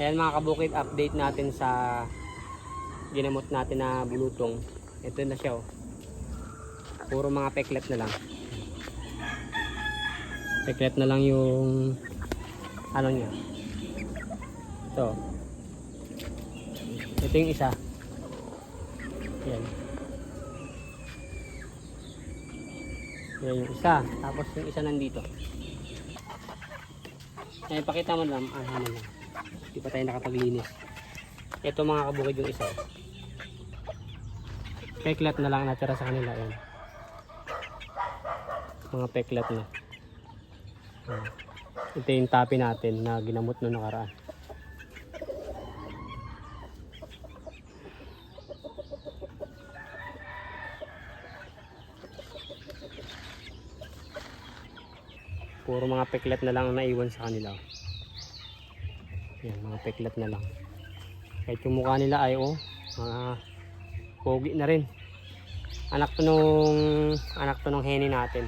Ayan mga kabukid, update natin sa ginamot natin na bulutong. Ito na siya oh. Puro mga peklet na lang. Peklet na lang yung ano niya. Ito. Ito yung isa. Yan. Yan yung isa. Tapos yung isa nandito. Ay, pakita mo lang. Ah, ano lang. Hindi pa tayo nakapaglinis. Ito mga kabukid yung isa. Peklat na lang natira sa kanila. Yan. Mga peklat na. Ito yung tapi natin na ginamot no nakaraan. Puro mga peklat na lang ang naiwan sa kanila. Yan, mga peklat na lang. Kahit yung mukha nila ay oh, mga pogi na rin. Anak to nung anak to nung heni natin.